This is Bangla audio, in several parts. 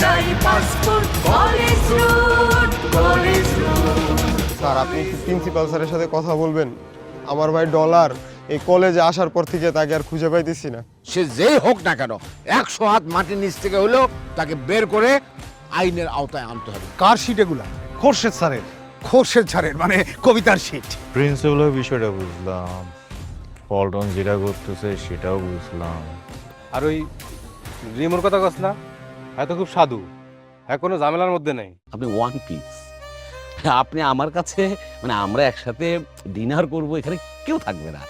একটাই passport college road college road sir আপনি প্রিন্সিপাল স্যারের সাথে কথা বলবেন। আমার ভাই ডলার এই কলেজে আসার পর থেকে তাকে আর খুঁজে পাইতেছি না। সে যেই হোক না কেন একশো হাত মাটির নিচ থেকে হলেও তাকে বের করে আইনের আওতায় আনতে হবে। কার শিট এগুলা? খোরশেদ স্যারের। খোরশেদ স্যারের মানে কবিতার শিট প্রিন্সিপালের বিষয়টা বুঝলাম। পল্টন যেটা করতেছে সেটাও বুঝলাম। আর ওই রিমোর কথা কস না? হ্যাঁ তো খুব সাধু। হ্যাঁ কোনো ঝামেলার মধ্যে নেই। আপনি ওয়ান পিস আপনি আমার কাছে মানে আমরা একসাথে ডিনার করব এখানে কেউ থাকবে না।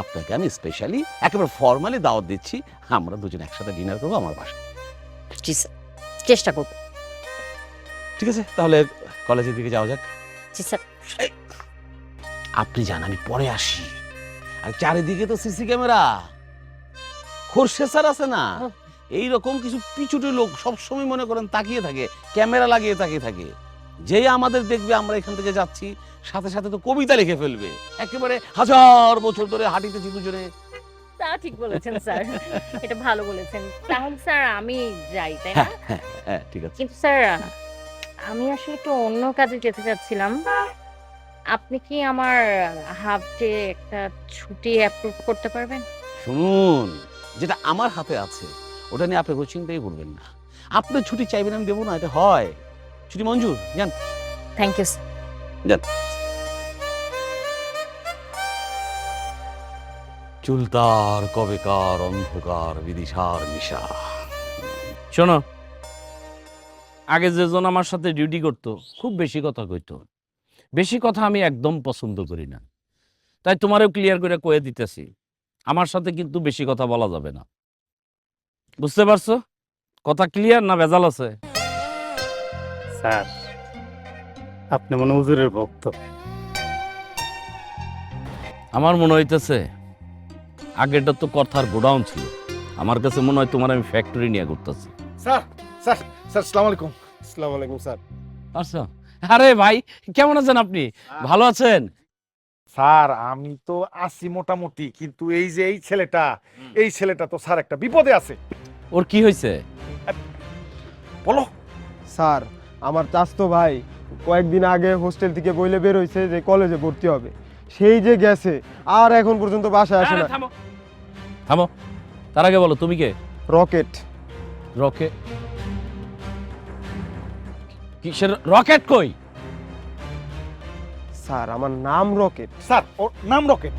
আপনাকে আমি স্পেশালি একেবারে ফর্মালি দাওয়াত দিচ্ছি আমরা দুজন একসাথে ডিনার করব আমার বাসায়। জি স্যার চেষ্টা করব। ঠিক আছে তাহলে কলেজের দিকে যাওয়া যাক। জি স্যার। আপনি যান আমি পরে আসি। আর চারিদিকে তো সিসি ক্যামেরা। খোরশে স্যার আছে না? এই রকম কিছু পিছুটে লোক সবসময় মনে করেন তাকিয়ে থাকে ক্যামেরা লাগিয়ে তাকিয়ে থাকে। যেই আমাদের দেখবে আমরা এখান থেকে যাচ্ছি সাথে সাথে তো কবিতা লিখে ফেলবে। একেবারে হাজার বছর ধরে হাঁটিতেছি দুজনে। তা ঠিক বলেছেন স্যার। এটা ভালো বলেছেন। তাহলে স্যার আমি যাই তাই না? হ্যাঁ ঠিক আছে। কিন্তু স্যার আমি আসলে একটু অন্য কাজে যেতে চাচ্ছিলাম। আপনি কি আমার হাফ ডে একটা ছুটি অ্যাপ্রুভ করতে পারবেন? শুনুন যেটা আমার হাতে আছে ওটা নিয়ে আপনি কোনো চিন্তাই করবেন না। আপনি ছুটি চাইবেন আমি দেবো না এটা হয়। ছুটি মঞ্জুর যান। থ্যাংক ইউ যান। চুলতার কবেকার অন্ধকার বিদিশার মিশা শোনো আগে যেজন আমার সাথে ডিউটি করতো খুব বেশি কথা কইতো। বেশি কথা আমি একদম পছন্দ করি না। তাই তোমারও ক্লিয়ার করে কয়ে দিতেছি। আমার সাথে কিন্তু বেশি কথা বলা যাবে না। বুঝতে পারছ? কথা ক্লিয়ার না ভেজাল আছে? স্যার আপনি মনে হুজুরের ভক্ত। আমার মনে হইতেছে আগেরটা তো কথার গোডাউন ছিল। আমার কাছে মনে হয় তোমার আমি ফ্যাক্টরি নিয়ে করতেছি স্যার স্যার স্যার সালাম আলাইকুম। আসসালামু আলাইকুম স্যার। আচ্ছা। আরে ভাই কেমন আছেন আপনি? ভালো আছেন? স্যার আমি তো আছি মোটামুটি কিন্তু এই যে এই ছেলেটা এই ছেলেটা তো স্যার একটা বিপদে আছে। ওর কি হয়েছে? বলো। স্যার আমার চাস্তো ভাই কয়েকদিন আগে হোস্টেল থেকে বইলে বের হয়েছে যে কলেজে ভর্তি হবে। সেই যে গেছে আর এখন পর্যন্ত বাসায় আসে না। থামো। থামো। তার আগে বলো তুমি কে? রকেট। রকেট? কিসের রকেট কই? স্যার আমার নাম রকেট। স্যার ওর নাম রকেট।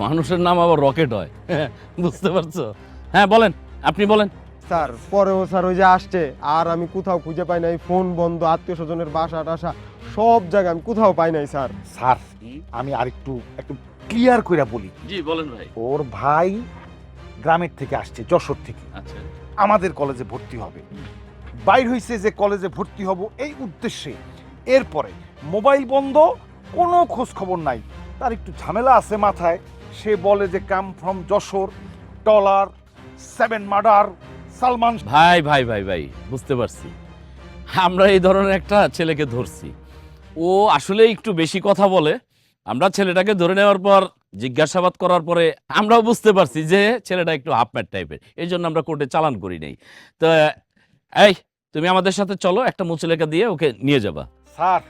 মানুষের নাম আবার রকেট হয়। বুঝতে পারছ? হ্যাঁ বলেন। আপনি বলেন। স্যার পরেও স্যার ওই যে আসছে আর আমি কোথাও খুঁজে পাই নাই ফোন বন্ধ আত্মীয় স্বজনের বাসা টাসা সব জায়গায় আমি কোথাও পাই নাই স্যার। স্যার আমি আরেকটু একটু একটু ক্লিয়ার করে বলি। জি বলেন ভাই। ওর ভাই গ্রামের থেকে আসছে যশোর থেকে। আচ্ছা। আমাদের কলেজে ভর্তি হবে। বাইর হইছে যে কলেজে ভর্তি হব এই উদ্দেশ্যে। এরপরে মোবাইল বন্ধ কোনো খোঁজ খবর নাই। তার একটু ঝামেলা আছে মাথায়। সে বলে যে come from Jessore dollar seven murder Salman ভাই ভাই ভাই ভাই বুঝতে পারছি। আমরা এই ধরনের একটা ছেলেকে ধরছি। ও আসলে একটু বেশি কথা বলে। আমরা ছেলেটাকে ধরে নেওয়ার পর জিজ্ঞাসাবাদ করার পরে আমরাও বুঝতে পারছি যে ছেলেটা একটু হাফম্যাট টাইপের। এই জন্য আমরা কোর্টে চালান করি নাই। তো এই তুমি আমাদের সাথে চলো একটা মুচলেকা দিয়ে ওকে নিয়ে যাবা। স্যার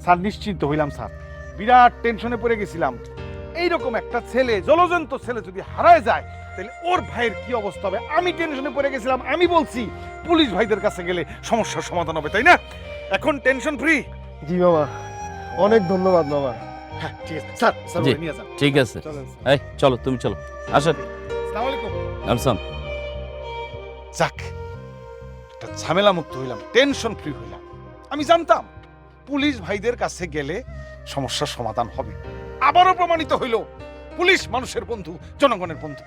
স্যার নিশ্চিন্ত হইলাম স্যার। বিরাট টেনশনে পড়ে গেছিলাম। এইরকম একটা ছেলে জলজন্ত ছেলে যদি হারায় যায় তাহলে ওর ভাইয়ের কি অবস্থা হবে? আমি টেনশনে পড়ে গেছিলাম আমি বলছি পুলিশ ভাইদের কাছে গেলে সমস্যার সমাধান হবে তাই না? এখন টেনশন ফ্রি? জি বাবা অনেক ধন্যবাদ বাবা হ্যাঁ ঠিক আছে। স্যার স্যার নিয়ে যান। ঠিক আছে। এই চলো তুমি চলো। আসেন। আসসালামু আলাইকুম। আমসান যাক একটা ঝামেলা মুক্ত হইলাম টেনশন ফ্রি হইলাম। আমি জানতাম পুলিশ ভাইদের কাছে গেলে সমস্যার সমাধান হবে। আবারও প্রমাণিত হইল পুলিশ মানুষের বন্ধু জনগণের বন্ধু।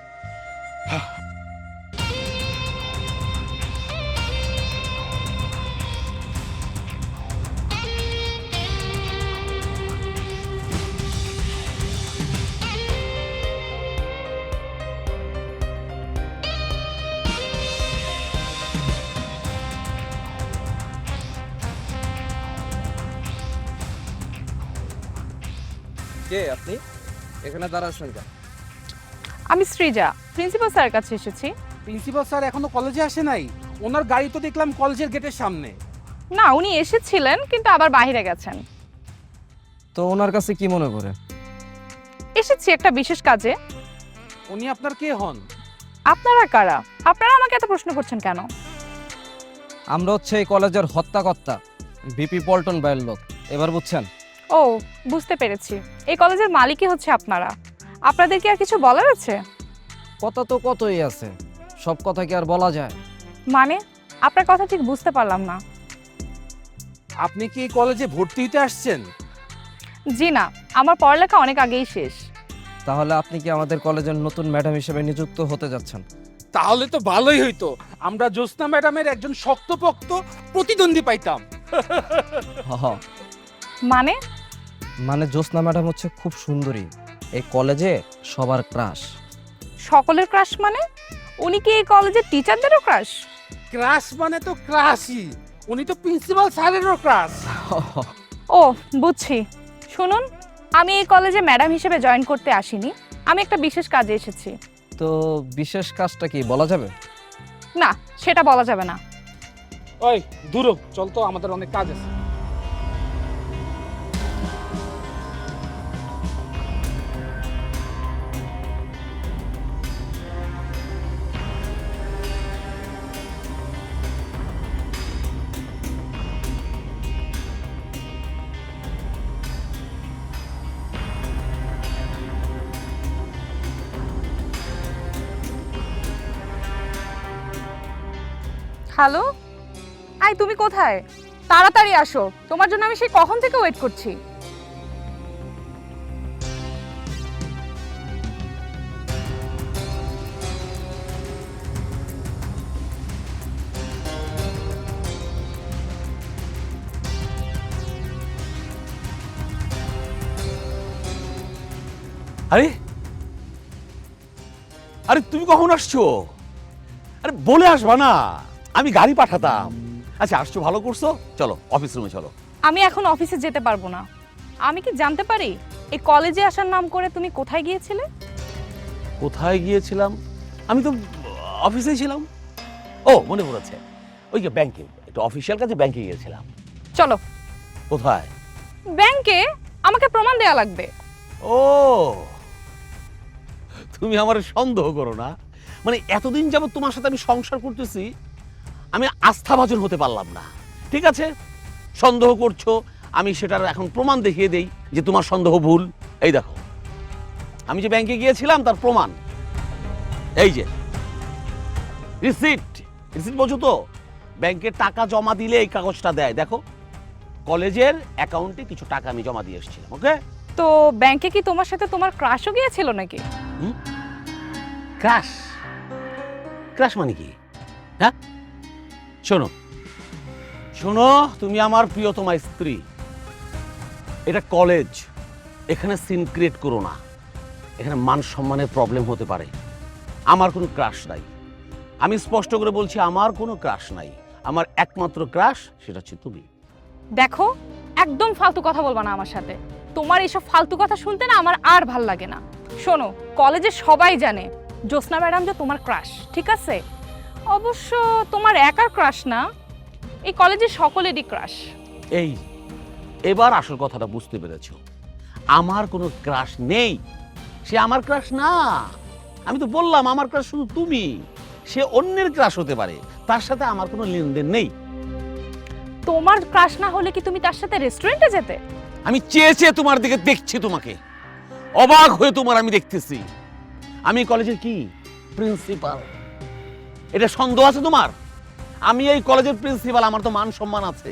এখানে দাঁড়াচ্ছেন কেন আমি সৃজা প্রিন্সিপাল স্যারের কাছে এসেছি। প্রিন্সিপাল স্যার এখনও কলেজে আসে নাই? ওনার গাড়ি তো দেখলাম কলেজের গেটের সামনে। না উনি এসেছিলেন কিন্তু আবার বাইরে গেছেন। তো ওনার কাছে কি মনে করে? এসেছি একটা বিশেষ কাজে। উনি আপনার কে হন? আপনারা কারা? আপনারা আমাকে এত প্রশ্ন করছেন কেন? আমরা হচ্ছে এই কলেজের হত্যাকর্তা বিপি পল্টন বাইয়ের লোক। এবার বুঝছেন? ও বুঝতে পেরেছি। এই কলেজের মালিকই হচ্ছে আপনারা। আপনাদের কি আর কিছু বলার আছে? কথা তো কতই আছে। সব কথা কি আর বলা যায়? মানে? আপনার কথা ঠিক বুঝতে পারলাম না। আপনি কি এই কলেজে ভর্তি হতে আসছেন? জি না আমার পড়ালেখা অনেক আগেই শেষ। তাহলে আপনি কি আমাদের কলেজের নতুন ম্যাডাম হিসেবে নিযুক্ত হতে যাচ্ছেন? তাহলে তো ভালোই হইতো। আমরা জ্যোৎস্না ম্যাডামের একজন শক্তপোক্ত প্রতিদ্বন্দ্বী পাইতাম। হ হ। মানে? মানে জ্যোৎস্না ম্যাডাম হচ্ছে খুব সুন্দরী। এই কলেজে সবার ক্রাশ। সকলের ক্রাশ মানে? উনি কি এই কলেজের টিচারদেরও ক্রাশ? ক্রাশ মানে তো ক্রাশই। উনি তো প্রিন্সিপাল স্যারেরও ক্রাশ। ও বুঝছি। শুনুন আমি এই কলেজে ম্যাডাম হিসেবে জয়েন করতে আসিনি। আমি একটা বিশেষ কাজে এসেছি। তো বিশেষ কাজটা কি বলা যাবে? না সেটা বলা যাবে না। ওই দূর চল তো আমাদের অনেক কাজ আছে। হ্যালো আই, তুমি কোথায়? তাড়াতাড়ি আসো। তোমার জন্য আমি সেই কখন থেকে ওয়েট করছি? আরে? আরে, তুমি কখন আসছো? আরে, বলে আসবা না। আমি গাড়ি পাঠাতাম। আচ্ছা আসছো ভালো করছ? চলো অফিস রুমে চলো। আমি এখন অফিসে যেতে পারব না। আমি কি জানতে পারি এই কলেজে আসার নাম করে তুমি কোথায় গিয়েছিলে? কোথায় গিয়েছিলাম? আমি তো অফিসেই ছিলাম। ও মনে পড়েছে। ওই যে ব্যাংকে একটু অফিসিয়াল কাজে ব্যাংকে গিয়েছিলাম। চলো। কোথায়? ব্যাংকে আমাকে প্রমাণ দেয়া লাগবে। ও তুমি আমার সন্দেহ করো না। মানে এতদিন যাবত তোমার সাথে আমি সংসার করতেছি আমি আস্থাভাজন হতে পারলাম না। ঠিক আছে? সন্দেহ করছ আমি সেটার এখন প্রমাণ দেখিয়ে দেই যে তোমার সন্দেহ ভুল। এই দেখো আমি যে ব্যাংকে গিয়েছিলাম তার প্রমাণ। এই যে রিসিট রিসিট বোঝো তো? ব্যাংকে টাকা জমা দিলে এই কাগজটা দেয়। দেখো কলেজের অ্যাকাউন্টে কিছু টাকা আমি জমা দিয়ে এসেছিলাম ওকে তো ব্যাংকে কি তোমার সাথে তোমার ক্রাশও গিয়েছিল নাকি? ক্রাশ ক্রাশ মানে কি? হ্যাঁ? শোনো। শোনো, তুমি আমার প্রিয়তমা স্ত্রী। এটা কলেজ এখানে সিন ক্রিয়েট করো না। এখানে মান সম্মানের প্রবলেম হতে পারে। আমার কোনো ক্রাশ নাই। আমি স্পষ্ট করে বলছি, আমার কোনো ক্রাশ নাই। আমার একমাত্র ক্রাশ সেটা হচ্ছে তুমি। দেখো, একদম ফালতু কথা বলবা না আমার সাথে। তোমার এইসব ফালতু কথা শুনতে না আমার আর ভালো লাগে না। শোনো কলেজে সবাই জানে, জ্যোৎস্না ম্যাডাম যে তোমার ক্রাশ ঠিক আছে? অবশ্য তোমার একার ক্রাশ না এই কলেজের সকলেরই ক্রাশ এই এবার আসল কথাটা বুঝতে পেরেছ। আমার কোনো ক্রাশ নেই। সে আমার ক্রাশ না। আমি তো বললাম আমার ক্রাশ শুধু তুমি। সে অন্যের ক্রাশ হতে পারে। তার সাথে আমার কোনো লেনদেন নেই। তোমার ক্রাশ না হলে কি তুমি তার সাথে রেস্টুরেন্টে যেতে? আমি চেয়ে চেয়ে তোমার দিকে দেখছি তোমাকে। অবাক হয়ে তোমার আমি দেখতেছি। আমি কলেজের কি? প্রিন্সিপাল এটা সন্দেহ আছে তোমার? আমি এই কলেজের প্রিন্সিপাল আমার তো মান সম্মান আছে।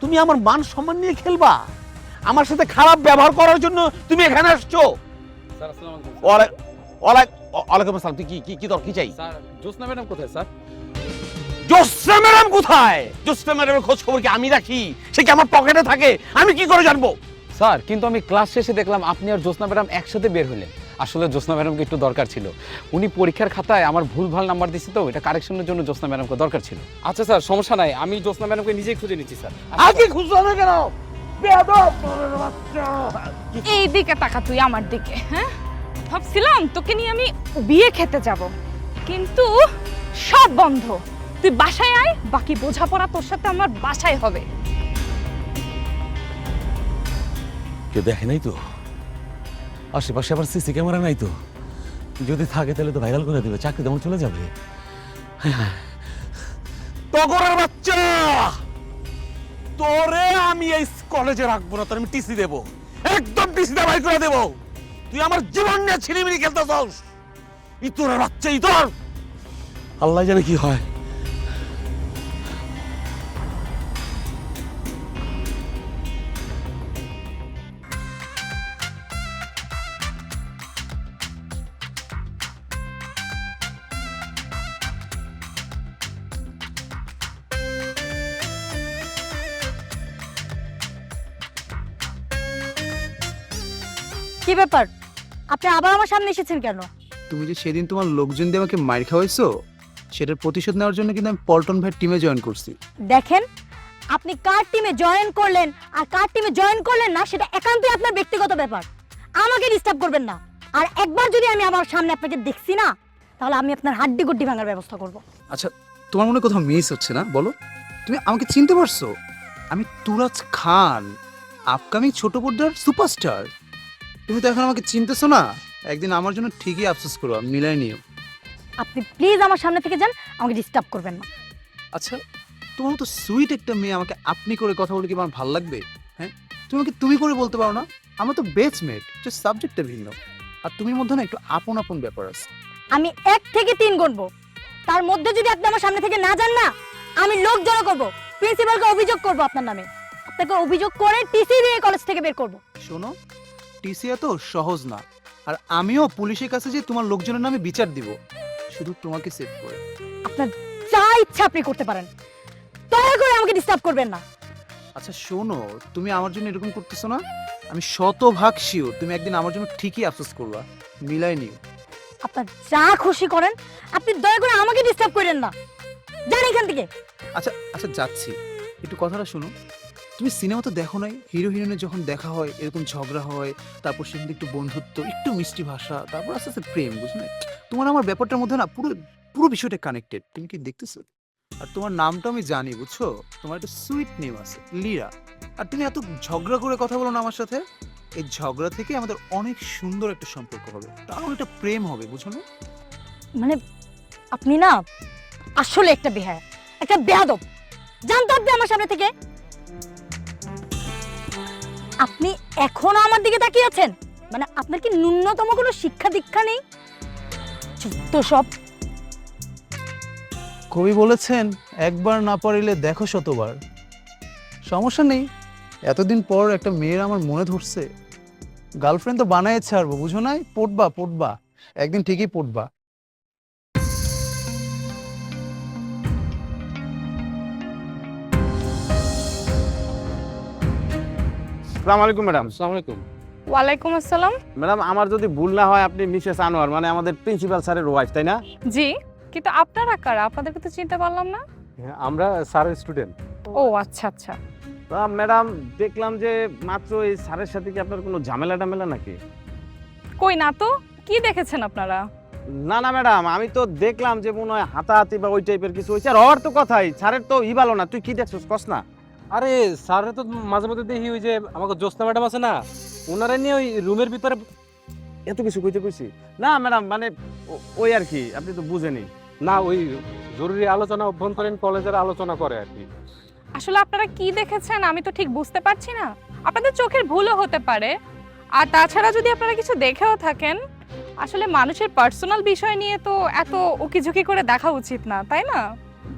তুমি আমার মান সম্মান নিয়ে খেলবা। আমার সাথে খারাপ ব্যবহার করার জন্য তুমি এখানে আসছো। ওয়ালাইকুম আসসালাম তুই কি কি কি তোর কি চাই? জ্যোৎস্না ম্যাডাম কোথায় স্যার? জোসরা ম্যাডাম কোথায়? জোসরা ম্যাডামের খোঁজ খবর কি আমি রাখি? সে কি আমার পকেটে থাকে? আমি কি করে জানব? স্যার কিন্তু আমি ক্লাস শেষে দেখলাম আপনি আর জ্যোৎস্না ম্যাডাম একসাথে বের হলেন। আসলে জ্যোৎস্না ম্যাডামকে একটু দরকার ছিল। উনি পরীক্ষার খাতায় আমার ভুলভাল নাম্বার দিচ্ছে তো এটা কারেকশনের জন্য জ্যোৎস্না ম্যাডামকে দরকার ছিল। আচ্ছা স্যার সমস্যা নাই আমি জ্যোৎস্না ম্যাডামকে নিজেই খুঁজে নিচ্ছি স্যার। আগে খুঁজছো না কেন? এই দিকে তাকা তুই আমার দিকে হ্যাঁ? ভাবছিলাম তোকে নিয়ে আমি বিয়ে খেতে যাব কিন্তু সব বন্ধ। তুই বাসায় আয় বাকি বোঝাপড়া তোর সাথে আমার বাসায় হবে। কেউ দেখে নাই তো? আশেপাশে আবার সিসি ক্যামেরা নাই তো। যদি থাকে তাহলে তো ভাইরাল করে দেবে, চাকরি তেমন চলে যাবে। টগরের বাচ্চা! তোরে আমি এই কলেজে রাখব না, তোর আমি টিসি দেবো। একদম টিসি দেওয়া করে দেবো। তুই আমার জীবন নিয়ে ছিনিমিনি খেলতে চাস ইতরের বাচ্চা, ইতর! আল্লাহ জানে কি হয়। কি ব্যাপার? আপনি আবার আমার সামনে এসেছেন কেন? তুমি যে সেদিন তোমার লোকজন দিয়ে আমাকে মাইর খাওয়াইছো সেটার প্রতিশোধ নেওয়ার জন্য কিন্তু আমি পল্টন ভাইয়ের টিমে জয়েন করছি। দেখেন আপনি কার টিমে জয়েন করলেন আর কার টিমে জয়েন করলেন না সেটা একান্তই আপনার ব্যক্তিগত ব্যাপার। আমাকে ডিস্টার্ব করবেন না। আর একবার যদি আমি আমার সামনে আপনাকে দেখছি না তাহলে আমি আপনার হাড্ডি গুড্ডি ভাঙার ব্যবস্থা করব। আচ্ছা তোমার মনে কোথাও মিস হচ্ছে না? বলো। তুমি আমাকে চিনতে পারছ? আমি তুরাজ খান আপকামিং ছোট পর্দার সুপারস্টার তুমি তো এখন আমাকে চিনতেছো না? একদিন আমার জন্য ঠিকই আফসোস করো মিলাই নিও। আপনি প্লিজ আমার সামনে থেকে যান আমাকে ডিস্টার্ব করবেন না। আচ্ছা তোমার তো সুইট একটা মেয়ে আমাকে আপনি করে কথা বলে কি আমার ভালো লাগবে? হ্যাঁ? তুমি আমাকে তুমি করে বলতে পারো না? আমরা তো বেচমেট জাস্ট সাবজেক্টটা ভিন্ন। আর তুমি মধ্যে না একটু আপন আপন ব্যাপার আছে। আমি এক থেকে তিন গুনবো। তার মধ্যে যদি আপনি আমার সামনে থেকে না যান না আমি লোক জড়ো করব। প্রিন্সিপালকে অভিযোগ করব আপনার নামে। আপনাকে অভিযোগ করে টিসি দিয়ে কলেজ থেকে বের করব। শোনো টিসি এত সহজ না। আর আমিও পুলিশের কাছে যে তোমার লোকজনের নামে বিচার দিব। শুধু তোমাকে সেভ করে। আপনার যা ইচ্ছা আপনি করতে পারেন। দয়া করে আমাকে ডিস্টার্ব করবেন না। আচ্ছা শোনো তুমি আমার জন্য এরকম করতেছো না? আমি শতভাগ শিওর তুমি একদিন আমার জন্য ঠিকই আফসোস করবা। মিলাই নিও। আপনার যা খুশি করেন আপনি দয়া করে আমাকে ডিস্টার্ব করেন না। যান এখান থেকে। আচ্ছা আচ্ছা যাচ্ছি। একটু কথাটা শোনো। তুমি সিনেমা তো দেখো নাই? হিরো হিরোইনের যখন দেখা হয়, এরকম ঝগড়া হয়, তারপর সেখানে একটু বন্ধুত্ব, একটু মিষ্টি ভাষা, তারপর আস্তে আস্তে প্রেম, বুঝলে? তোমার আমার ব্যাপারটার মধ্যে না পুরো পুরো বিষয়টা কানেক্টেড তুমি কি দেখতেছো? আর তোমার নামটা আমি জানি, বুঝছ? তোমার একটা সুইট নেম আছে লীরা আর তুমি এত ঝগড়া করে কথা বলো না আমার সাথে? এই ঝগড়া থেকে আমাদের অনেক সুন্দর একটা সম্পর্ক হবে। তারও একটা প্রেম হবে, বুঝো না? মানে আপনি না আসলে একটা বেহায়া, একটা বেয়াদব। জানতো আপনি আমার সামনে থেকে। আপনি এখনও আমার দিকে তাকিয়ে আছেন? মানে আপনার কি ন্যূনতম কোনো শিক্ষা দীক্ষা নেই? তো সব। কবি বলেছেন, একবার না পারিলে দেখো শতবার। সমস্যা নেই। এতদিন পর একটা মেয়ের আমার মনে ধরছে। গার্লফ্রেন্ড তো বানায় ছাড়বো বুঝো নাই? পড়বা পড়বা একদিন ঠিকই পড়বা আসসালামু আলাইকুম ম্যাডাম। আসসালামু আলাইকুম। ওয়ালাইকুম আসসালাম। ম্যাডাম আমার যদি ভুল না হয় আপনি মিসেস আনোয়ার মানে আমাদের প্রিন্সিপাল স্যারের ওয়াইফ তাই না? জি কিন্তু আপনারা কারা? আপনাদেরকে তো চিনতে পারলাম না। হ্যাঁ, আমরা স্যারের স্টুডেন্ট ও আচ্ছা আচ্ছা। ম্যাডাম দেখলাম যে মাত্র এই স্যারের সাথে কি আপনার কোনো ঝামেলা টামেলা নাকি? কই না তো? কি দেখেছেন আপনারা? না না ম্যাডাম আমি তো দেখলাম যে মনে হয় হাতাহাতি বা ওই টাইপের কিছু হয়েছে। আর ওর তো কথাই স্যারের তো ই ভালো না। তুই কি দেখছিস? কস না। আরে স্যারের তো মাঝে মধ্যে দেখি ওই যে আমাকে জ্যোৎস্না ম্যাডাম আছে না ওনারা নিয়ে ওই রুমের ভিতরে এত কিছু কইতে কইছি। না ম্যাডাম মানে ওই আর কি আপনি তো বুঝেনি না ওই জরুরি আলোচনা অভ্যন্তরীণ কলেজের আলোচনা করে আর কি। আসলে আপনারা কি দেখেছেন আমি তো ঠিক বুঝতে পারছি না। আপনাদের চোখের ভুলও হতে পারে। আর তাছাড়া যদি আপনারা কিছু দেখেও থাকেন আসলে মানুষের পার্সোনাল বিষয় নিয়ে তো এত উকিঝুঁকি করে দেখা উচিত না তাই না?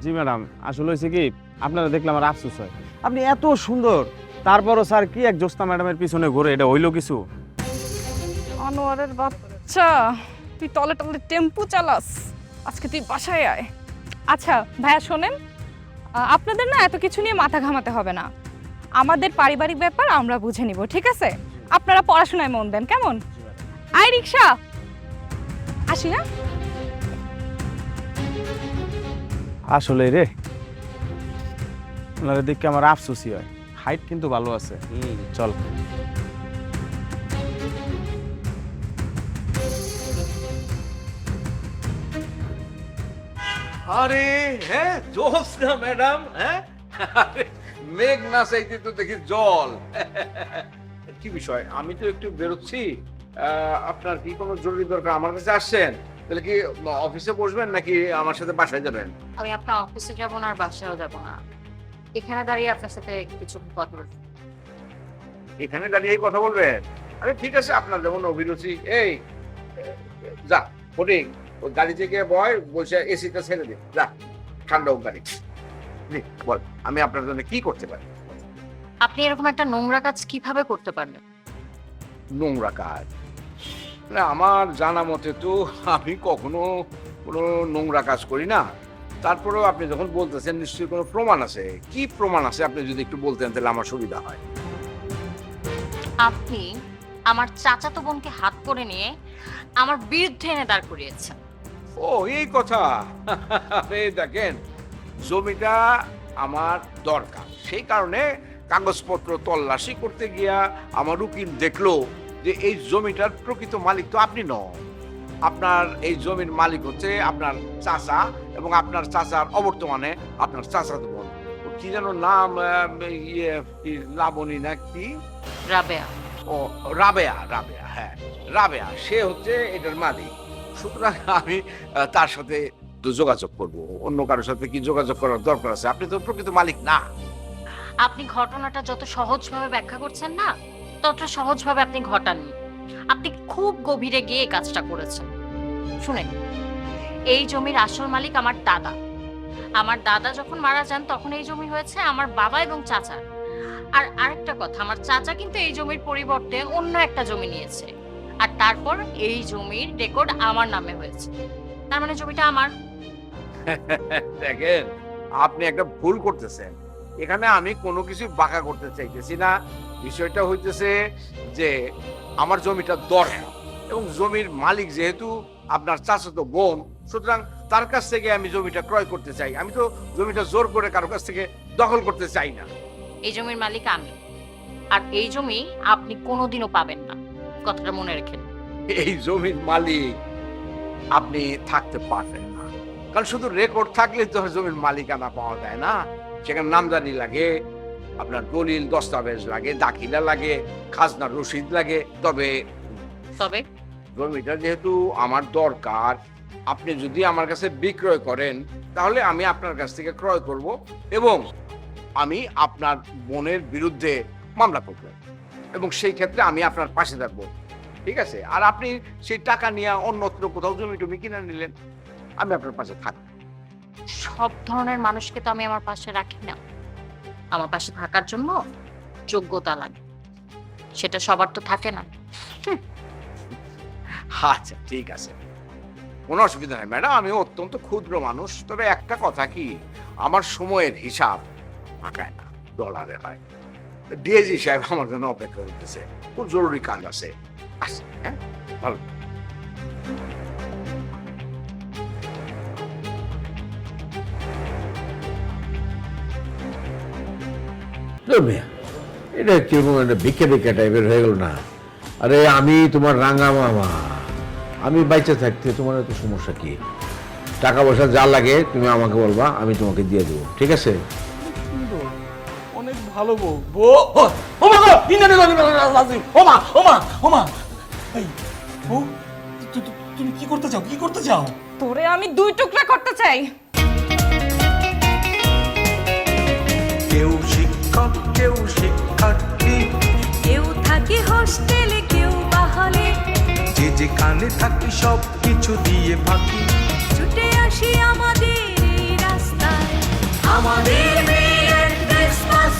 জি ম্যাডাম আসলে হয়েছে কি আপনারা দেখলাম আমার আফসোস হয়। আপনি এত সুন্দর। তারপরও স্যার কি এক জ্যোৎস্না ম্যাডামের পিছনে ঘুরে এটা হইল কিছু? আনোয়ারের বাচ্চা তুই তলে তলে টেম্পু চালাস। আজকে তুই বাসায় আয়। আচ্ছা ভাইয়া শোনেন আপনাদের না এত কিছু নিয়ে মাথা ঘামাতে হবে না। আমাদের পারিবারিক ব্যাপার আমরা বুঝে নিব ঠিক আছে? আপনারা পড়াশোনায় মন দেন কেমন? আয় রিক্সা। আসি না? আসলে রে। ওনারা দেখে আমার আফসোসই হয়। হাইট কিন্তু ভালো আছে। চল। আরে হ্যাঁ জোসনা ম্যাডাম হ্যাঁ? মেঘ না চাইতে তো দেখি জল। কি বিষয়? আমি তো একটু বেরোচ্ছি। আহ, আপনার কি কোনো জরুরি দরকার আমার কাছে আসছেন? তাহলে কি অফিসে বসবেন নাকি আমার সাথে বাসায় যাবেন? আমি আপনার অফিসে যাব না আর বাসায়ও যাব না। এখানে দাঁড়িয়ে আপনার সাথে কিছু কথা বলব। এখানে দাঁড়িয়েই কথা বলবেন আরে ঠিক আছে আপনার যেমন অভিরুচি। এই যা ফটিং ওই গাড়ি থেকে বয় বসে এসিটা ছেড়ে দিন যা ঠান্ডা হোক গাড়ি। বল আমি আপনার জন্য কি করতে পারি? আপনি এরকম একটা নোংরা কাজ কীভাবে করতে পারলেন? নোংরা কাজ? না আমার জানা মতে তো আমি কখনো কোনো নোংরা কাজ করি না। তারপরেও আপনি যখন বলতেছেন নিশ্চয়ই কোনো প্রমাণ আছে। কি প্রমাণ আছে? আপনি যদি একটু বলতেন তাহলে আমার সুবিধা হয়। আপনি আমার চাচাতো বোনকে হাত করে নিয়ে আমার বিরুদ্ধে এনে দাঁড় করিয়েছেন। ও এই কথা? এই দেখেন জমিটা আমার দরকার। সেই কারণে কাগজপত্র তল্লাশি করতে গিয়া আমার উকিল দেখল যে এই জমিটার প্রকৃত মালিক তো আপনি নন। আপনার এই জমির মালিক হচ্ছে আপনার চাচা এবং আপনার চাচার অবর্তমানে আপনার চাচা তো বোন কি যেন নাম ইয়ে লাবণী না কি? রাবেয়া। ও রাবেয়া রাবেয়া হ্যাঁ। রাবেয়া সে হচ্ছে এটার মালিক। সুতরাং আমি তার সাথে যোগাযোগ করব। অন্য কারোর সাথে কি যোগাযোগ করার দরকার আছে? আপনি তো প্রকৃত মালিক না। আপনি ঘটনাটা যত সহজভাবে ব্যাখ্যা করছেন না ততটা সহজভাবে আপনি ঘটাননি। আপনি খুব গভীরে গিয়ে কাজটা করেছেন। শুনেন এই জমির আসল মালিক আমার দাদা। আমার দাদা যখন মারা যান, তখন এই জমি হয়েছে আমার বাবা এবং চাচা। আর আরেকটা কথা, আমার চাচা কিন্তু এই জমির পরিবর্তে অন্য একটা জমি নিয়েছে। আর তারপর এই জমির রেকর্ড আমার নামে হয়েছে। তার মানে জমিটা আমার। দেখেন, আপনি একটা ভুল করতেছেন। এখানে আমি কোনো কিছু বাঁকা করতে চাইতেছি না। বিষয়টা হইতেছে যে, আমার জমিটা দরকার। এবং জমির মালিক যেহেতু আপনার চাচাতো বোন সুতরাং তার কাছ থেকে আমি জমিটা ক্রয় করতে চাই। আমি তো জমিটা জোর করে কারও কাছ থেকে দখল করতে চাই না। এই জমির মালিক আমি। আর এই জমি আপনি কোনোদিনও পাবেন না। কথাটা মনে রেখেন। এই জমির মালিক আপনি থাকতে পারবেন না। কারণ শুধু রেকর্ড থাকলে তো জমির মালিকানা পাওয়া যায় না। সেখানে নামজানি লাগে আপনার দলিল দস্তাবেজ লাগে দাখিলা লাগে খাজনার রসিদ লাগে। তবে তবে জমিটা যেহেতু আমার দরকার, আপনি যদি আমার কাছে বিক্রয় করেন, তাহলে আমি আপনার কাছ থেকে ক্রয় করব এবং আমি আপনার বোনের বিরুদ্ধে মামলা করব এবং সেই ক্ষেত্রে আমি আপনার পাশে থাকব। ঠিক আছে? আর আপনি সেই টাকা নিয়ে অন্যত্র কোথাও জমি টমি কিনে নিলেন, আমি আপনার পাশে থাকব। সব ধরনের মানুষকে তো আমি আমার পাশে রাখি না। আমার পাশে থাকার জন্য যোগ্যতা লাগে। সেটা সবার তো থাকে না। আচ্ছা ঠিক আছে। কোনো অসুবিধা নেই, ম্যাডাম, আমি অত্যন্ত ক্ষুদ্র মানুষ, তবে একটা কথা কি, আমার সময়ের হিসাব পাকায় না ডলারে হয়। ডিএজি সাহেব আমার জন্য অপেক্ষা করতেছে, খুব জরুরি কাজ আছে। হ্যাঁ? ভালো। এটা কীরকম একটা ভিক্ষে ভিক্ষা টাইপের হয়ে গেল না। আরে আমি তোমার রাঙা মামা আমি বাইচে থাকতে তোমার এত সমস্যা কি? টাকা পয়সা যা লাগে তুমি আমাকে বলবা আমি তোমাকে দিয়ে দেবো ঠিক আছে? অনেক ভালো বউ। বউ ও মা ও মা ও মা ও মা। এই বউ তু- তু- তুমি কি করতে চাও? কি করতে চাও? তোরে আমি দুই টুকরা করতে চাই। কেউ শিক্ষক কেউ শিক্ষার্থী। কেউ থাকে হোস্টেলে কেউ বা হলে যে যেখানে থাকি সব কিছু দিয়ে ফাঁকি ছুটে আসি আমাদের রাস্তায়। আমাদের বিয়ের ক্রিসমাস